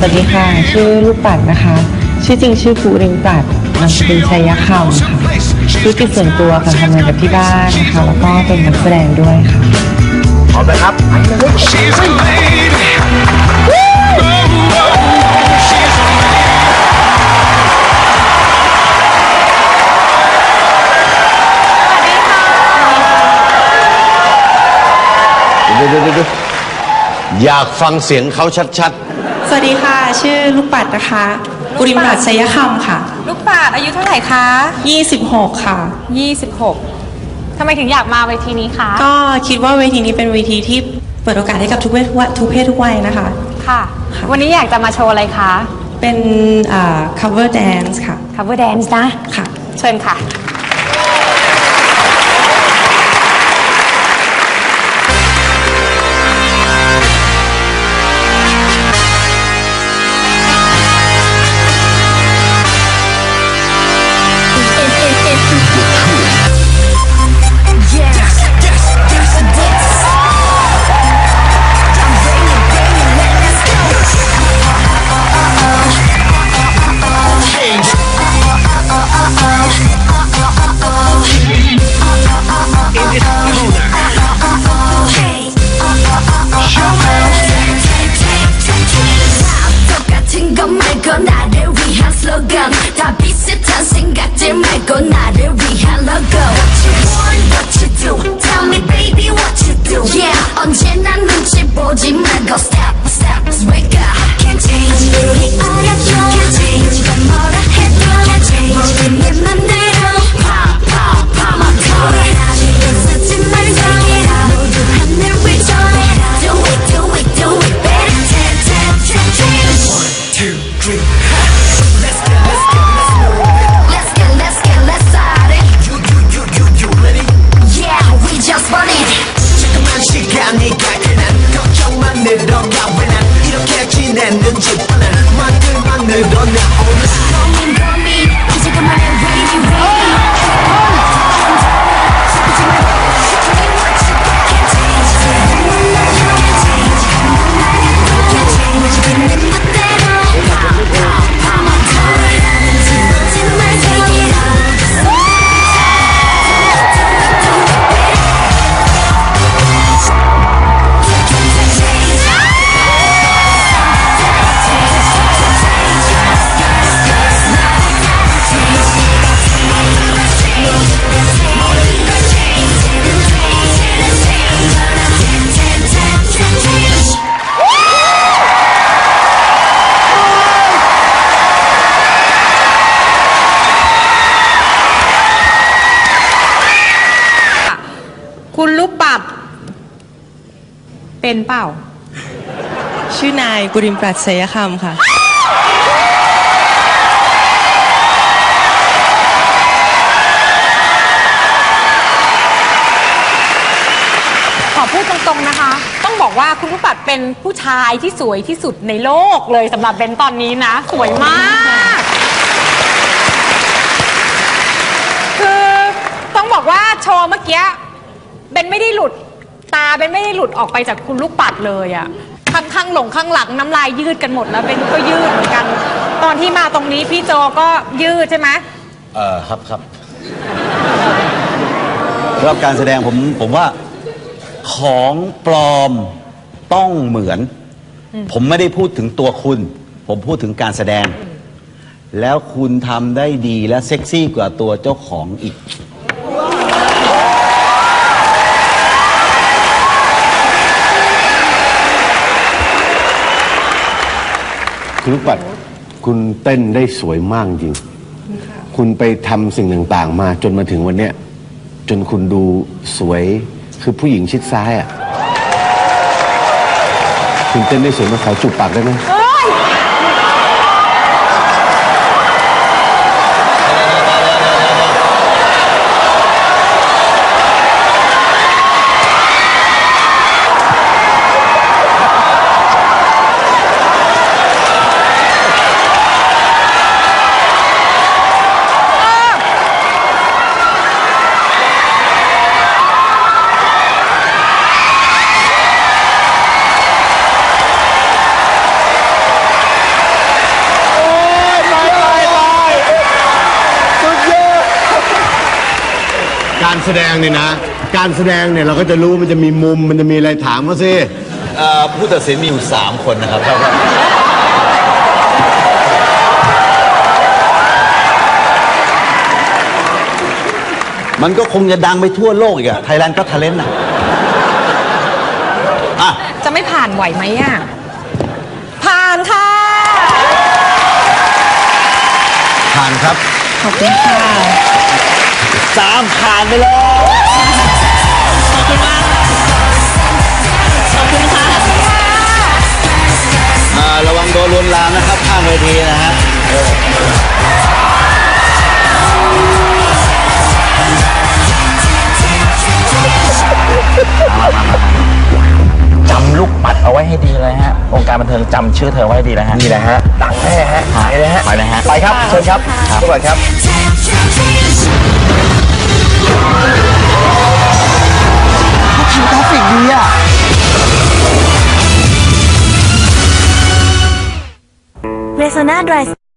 สวัสดีค่ะ ชื่อลูกปัดนะคะ ชื่อจริงชื่อภูริงปัดนามสกุลชัยคำค่ะธุรกิจส่วนตัวค่ะทำงานกับที่บ้านนะคะ แล้วก็เป็นนักแสดงด้วยค่ะพร้อมนะครับ She's a lady. She's a เดี๋ยวเดี๋ยวเดี๋ยวอยากฟังเสียงเขาชัด สวัสดีค่ะ ชื่อลูกปัดนะคะ กุริมปัดชัยคำค่ะ ลูกปาดอายุเท่าไหร่คะ 26 ค่ะ 26ทำไมถึงอยากมาเวทีนี้คะก็คิดว่าเวทีนี้เป็นเวทีที่เปิดโอกาสให้กับทุกเพศทุกเพศทุกวัยนะคะ ค่ะ ค่ะ วันนี้อยากจะมาโชว์อะไรคะ เป็นอ่า cover dance ค่ะ cover dance นะ ค่ะ เชิญค่ะ 슬로건 다 비슷한 생각들 말고 나를 위한 로고 What you want, what you do Tell me baby what you do Yeah 언제나 눈치 보지 말고 Step เป็นเปล่า ชื่อนายกุริมปัดชัยคำค่ะ ขอพูดตรงๆนะคะ ต้องบอกว่าคุณลูกปัดเป็นผู้ชายที่สวยที่สุดในโลกเลยสำหรับเบนตอนนี้นะ สวยมาก คือต้องบอกว่าโชว์เมื่อกี้เบนไม่ได้หลุดตาเบนไม่ได้หลุดออกไปจากคุณลูกปัดเลยอะข้างข้างหลงข้างหลังน้ำลายยืดกันหมดแล้วเบนก็ยืดเหมือนกัน ตอนที่มาตรงนี้พี่โจก็ยืดใช่ไหมเออครับครับรับการแสดงผมผมว่าของปลอมต้องเหมือน ผมไม่ได้พูดถึงตัวคุณ ผมพูดถึงการแสดง แล้วคุณทำได้ดีและเซ็กซี่กว่าตัวเจ้าของอีก คุณลูกปัดคุณเต้นได้สวยมากจริง คุณไปทำสิ่งต่างๆ มาจนมาถึงวันเนี้ยจนคุณดูสวยคือผู้หญิงชิดซ้ายอะ คุณเต้นได้สวยมาขอจูบปากได้ไหม การแสดงเนี่ยนะ การแสดงเนี่ยเราก็จะรู้มันจะมีมุมมันจะมีอะไรถามมาสิเอ่อผู้ตัดสินมีอยู่สามคนนะครับมันก็คงจะดังไปทั่วโลกอีกอะไทยแลนด์ก็ทาเลนต์อะอะ จะไม่ผ่านไหวไหมอะ ผ่านค่ะ ผ่านครับ ขอบคุณค่ะ สามผ่านไปเลย ขอบคุณมากขอบคุณค่ะอ่าระวังโดนลวนลามนะครับข้างเวทีนะฮะจำลูกปัดเอาไว้ให้ดีเลยฮะองค์การบันเทิงจำชื่อเธอไว้ให้ดีเลยฮะนี่แหละฮะดังแน่ฮะไปเลยฮะไปเลยฮะไปครับเชิญครับทุกคนครับ เ